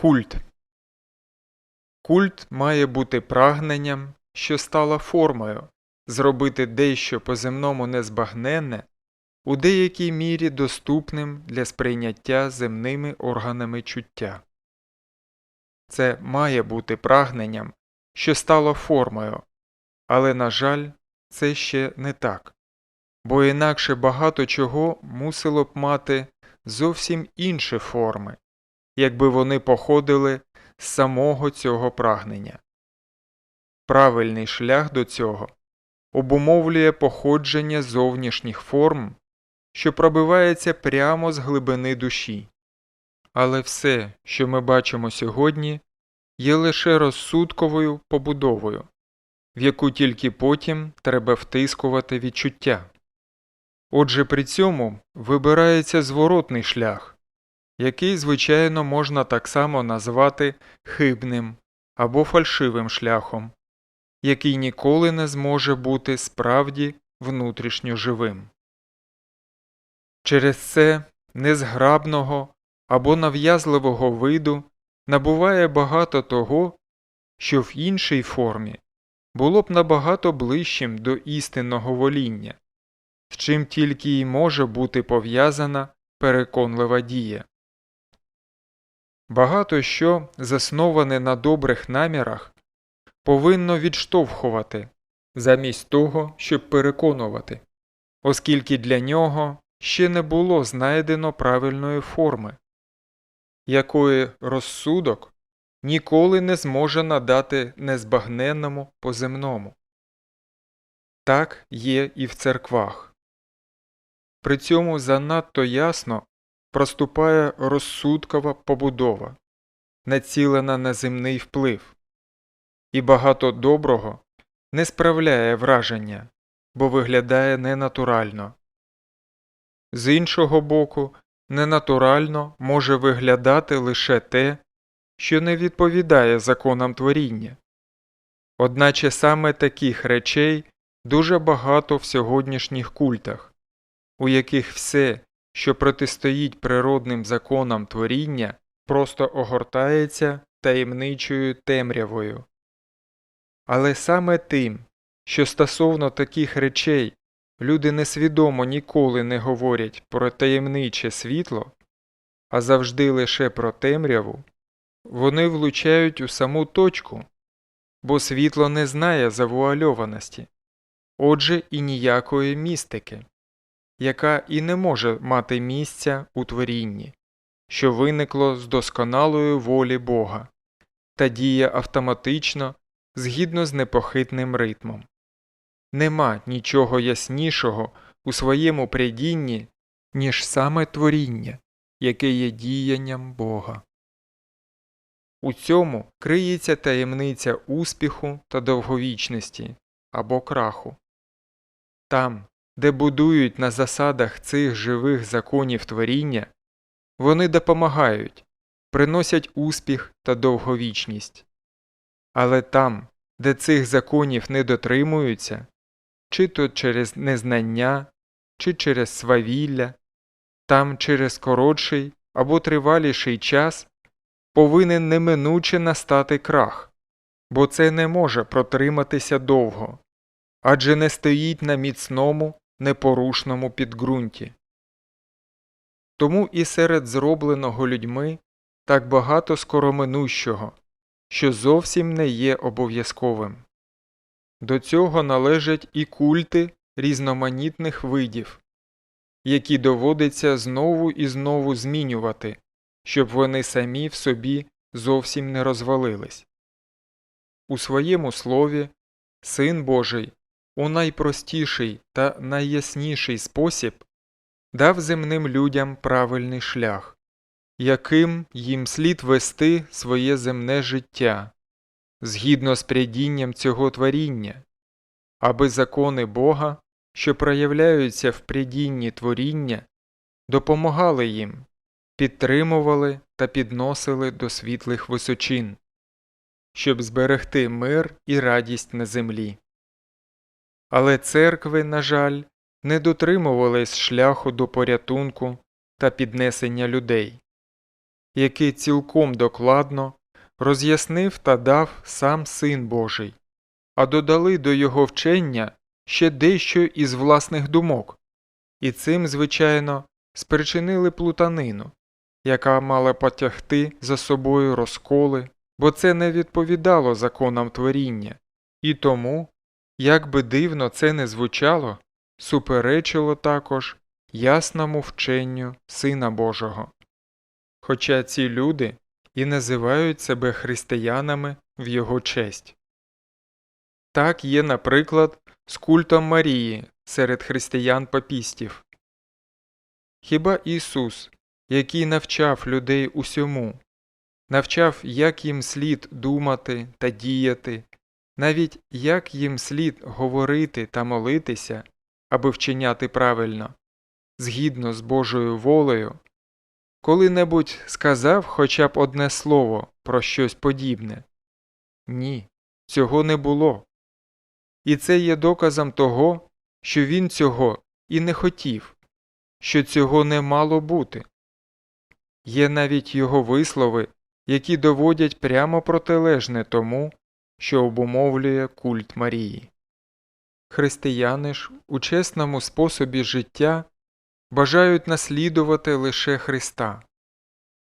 Культ Культ має бути прагненням, що стало формою, зробити дещо по-земному незбагненне, у деякій мірі доступним для сприйняття земними органами чуття. Це має бути прагненням, що стало формою, але, на жаль, це ще не так, бо інакше багато чого мусило б мати зовсім інші форми, якби вони походили з самого цього прагнення. Правильний шлях до цього обумовлює походження зовнішніх форм, що пробивається прямо з глибини душі. Але все, що ми бачимо сьогодні, є лише розсудковою побудовою, в яку тільки потім треба втискувати відчуття. Отже, при цьому вибирається зворотний шлях, який, звичайно, можна так само назвати хибним або фальшивим шляхом, який ніколи не зможе бути справді внутрішньо живим. Через це незграбного або нав'язливого виду набуває багато того, що в іншій формі було б набагато ближчим до істинного воління, з чим тільки й може бути пов'язана переконлива дія. Багато що, засноване на добрих намірах, повинно відштовхувати, замість того, щоб переконувати, оскільки для нього ще не було знайдено правильної форми, якої розсудок ніколи не зможе надати незбагненному поземному. Так є і в церквах. При цьому занадто ясно проступає розсудкова побудова, націлена на земний вплив, і багато доброго не справляє враження, бо виглядає ненатурально. З іншого боку, ненатурально може виглядати лише те, що не відповідає законам творіння. Одначе саме таких речей дуже багато в сьогоднішніх культах, у яких все, що протистоїть природним законам творіння, просто огортається таємничою темрявою. Але саме тим, що стосовно таких речей люди несвідомо ніколи не говорять про таємниче світло, а завжди лише про темряву, вони влучають у саму точку, бо світло не знає завуальованості, отже і ніякої містики, яка і не може мати місця у творінні, що виникло з досконалої волі Бога та діє автоматично згідно з непохитним ритмом. Нема нічого яснішого у своєму придінні, ніж саме творіння, яке є діянням Бога. У цьому криється таємниця успіху та довговічності або краху. Там, де будують на засадах цих живих законів творіння, вони допомагають, приносять успіх та довговічність. Але там, де цих законів не дотримуються, чи то через незнання, чи через свавілля, там через коротший або триваліший час повинен неминуче настати крах, бо це не може протриматися довго, адже не стоїть на міцному, непорушному підґрунті. Тому і серед зробленого людьми так багато скороминущого, що зовсім не є обов'язковим. До цього належать і культи різноманітних видів, які доводиться знову і знову змінювати, щоб вони самі в собі зовсім не розвалились. У своєму слові Син Божий у найпростіший та найясніший спосіб дав земним людям правильний шлях, яким їм слід вести своє земне життя згідно з прядінням цього творіння, аби закони Бога, що проявляються в прядінні творіння, допомагали їм, підтримували та підносили до світлих височин, щоб зберегти мир і радість на землі. Але церкви, на жаль, не дотримувались шляху до порятунку та піднесення людей, яке цілком докладно роз'яснив та дав сам Син Божий, а додали до його вчення ще дещо із власних думок, і цим, звичайно, спричинили плутанину, яка мала потягти за собою розколи, бо це не відповідало законам творіння, і тому, як би дивно це не звучало, суперечило також ясному вченню Сина Божого. Хоча ці люди і називають себе християнами в його честь. Так є, наприклад, з культом Марії серед християн папістів. Хіба Ісус, який навчав людей усьому, навчав, як їм слід думати та діяти, навіть як їм слід говорити та молитися, аби вчиняти правильно, згідно з Божою волею, коли-небудь сказав хоча б одне слово про щось подібне? Ні, цього не було. І це є доказом того, що він цього і не хотів, що цього не мало бути. Є навіть його вислови, які доводять прямо протилежне тому, що обумовлює культ Марії. Християни ж у чесному способі життя бажають наслідувати лише Христа,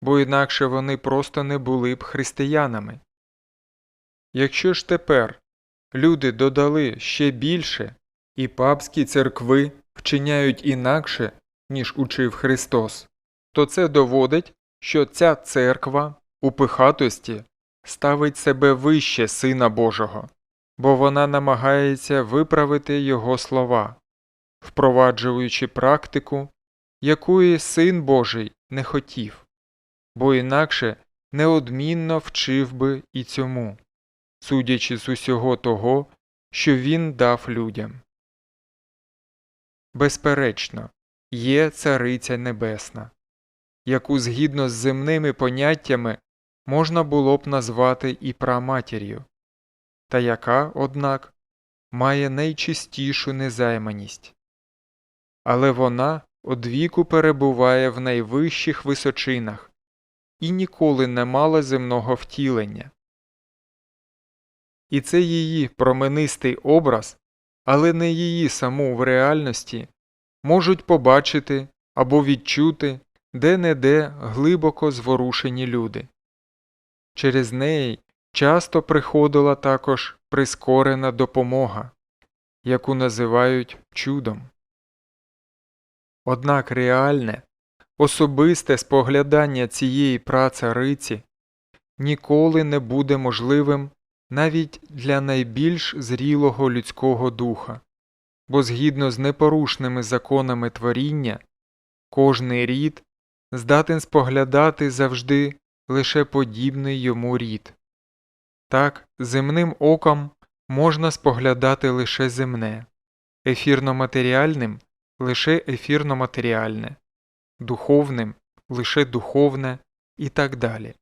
бо інакше вони просто не були б християнами. Якщо ж тепер люди додали ще більше, і папські церкви вчиняють інакше, ніж учив Христос, то це доводить, що ця церква у пихатості ставить себе вище Сина Божого, бо вона намагається виправити Його слова, впроваджуючи практику, якої Син Божий не хотів, бо інакше неодмінно вчив би і цьому, судячи з усього того, що він дав людям. Безперечно, є Цариця Небесна, яку згідно з земними поняттями можна було б назвати і праматір'ю, та яка, однак, має найчистішу незайманість. Але вона одвіку перебуває в найвищих височинах і ніколи не мала земного втілення. І це її променистий образ, але не її саму в реальності можуть побачити або відчути де-не-де глибоко зворушені люди. Через неї часто приходила також прискорена допомога, яку називають чудом. Однак реальне, особисте споглядання цієї працариці ніколи не буде можливим навіть для найбільш зрілого людського духа, бо згідно з непорушними законами творіння, кожний рід здатен споглядати завжди лише подібний йому рід. Так, земним оком можна споглядати лише земне, ефірно-матеріальним лише ефірно-матеріальне, духовним лише духовне і так далі.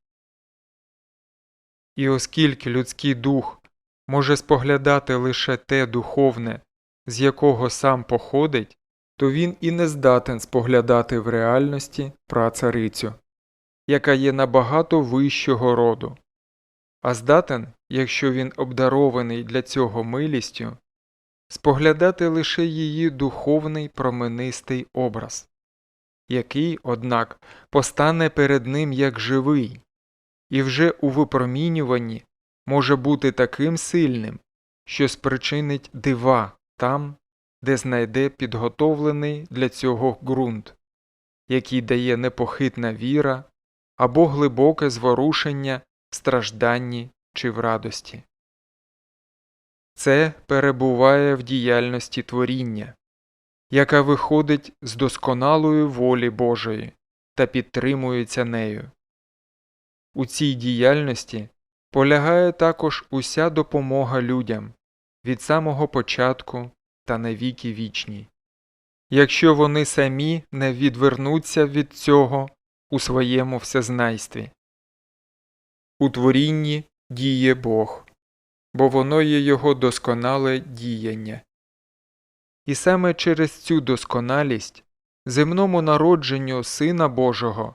І оскільки людський дух може споглядати лише те духовне, з якого сам походить, то він і не здатен споглядати в реальності працарицю, яка є набагато вищого роду, а здатен, якщо він обдарований для цього милістю, споглядати лише її духовний променистий образ, який, однак, постане перед ним як живий, і вже у випромінюванні може бути таким сильним, що спричинить дива там, де знайде підготовлений для цього ґрунт, який дає непохитна віра або глибоке зворушення в стражданні чи в радості. Це перебуває в діяльності творіння, яка виходить з досконалої волі Божої та підтримується нею. У цій діяльності полягає також уся допомога людям від самого початку та на віки вічні, якщо вони самі не відвернуться від цього у своєму всезнайстві. У творінні діє Бог, бо воно є його досконале діяння. І саме через цю досконалість земному народженню Сина Божого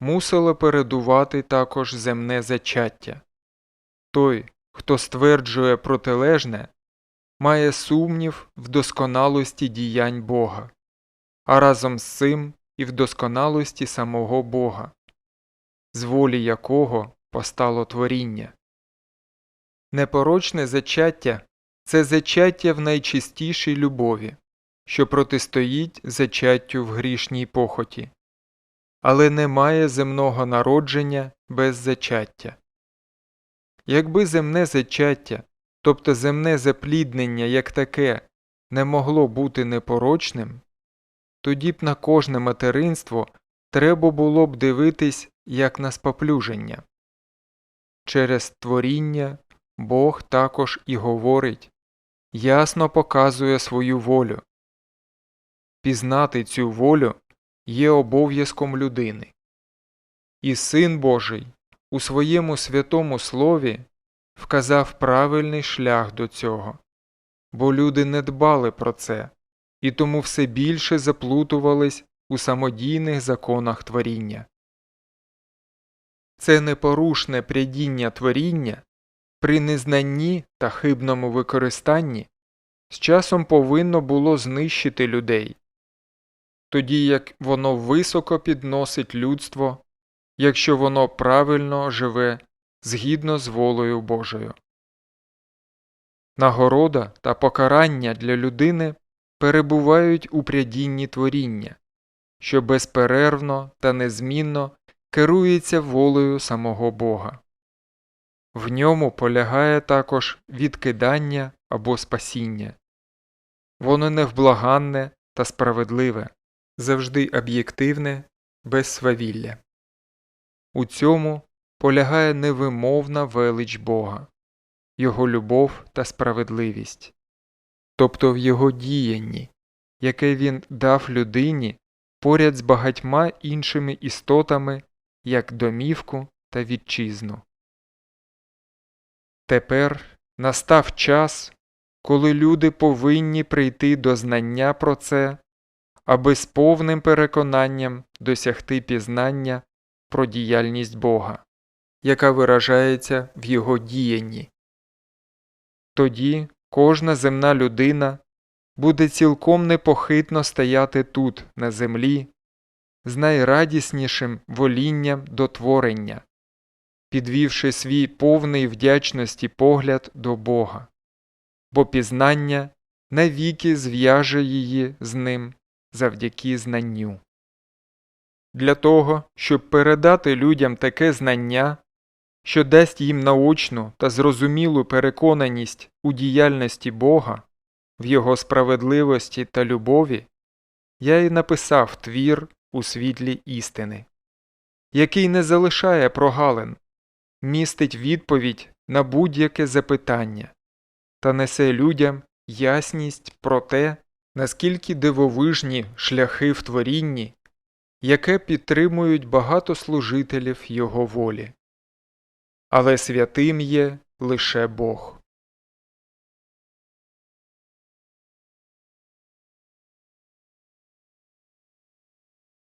мусило передувати також земне зачаття. Той, хто стверджує протилежне, має сумнів в досконалості діянь Бога, а разом з цим і в досконалості самого Бога, з волі якого постало творіння. Непорочне зачаття це зачаття в найчистішій любові, що протистоїть зачаттю в грішній похоті, але немає земного народження без зачаття. Якби земне зачаття, тобто земне запліднення як таке, не могло бути непорочним, тоді б на кожне материнство треба було б дивитись як на споплюження. Через творіння Бог також і говорить, ясно показує свою волю. Пізнати цю волю є обов'язком людини. І Син Божий у своєму святому слові вказав правильний шлях до цього, бо люди не дбали про це і тому все більше заплутувались у самодійних законах творіння. Це непорушне прядіння творіння при незнанні та хибному використанні з часом повинно було знищити людей, тоді як воно високо підносить людство, якщо воно правильно живе згідно з волею Божою. Нагорода та покарання для людини перебувають у прядінні творіння, що безперервно та незмінно керується волею самого Бога. В ньому полягає також відкидання або спасіння. Воно невблаганне та справедливе, завжди об'єктивне, без свавілля. У цьому полягає невимовна велич Бога, Його любов та справедливість, тобто в Його діянні, яке Він дав людині поряд з багатьма іншими істотами як домівку та вітчизну. Тепер настав час, коли люди повинні прийти до знання про це, аби з повним переконанням досягти пізнання про діяльність Бога, яка виражається в Його діянні. Тоді кожна земна людина буде цілком непохитно стояти тут, на землі, з найрадіснішим волінням до творення, підвівши свій повний вдячності погляд до Бога, бо пізнання навіки зв'яже її з ним завдяки знанню. Для того, щоб передати людям таке знання, що дасть їм наочну та зрозумілу переконаність у діяльності Бога, в Його справедливості та любові, я й написав твір у світлі істини, який не залишає прогалин, містить відповідь на будь-яке запитання та несе людям ясність про те, наскільки дивовижні шляхи в творінні, яке підтримують багато служителів Його волі. Але святим є лише Бог.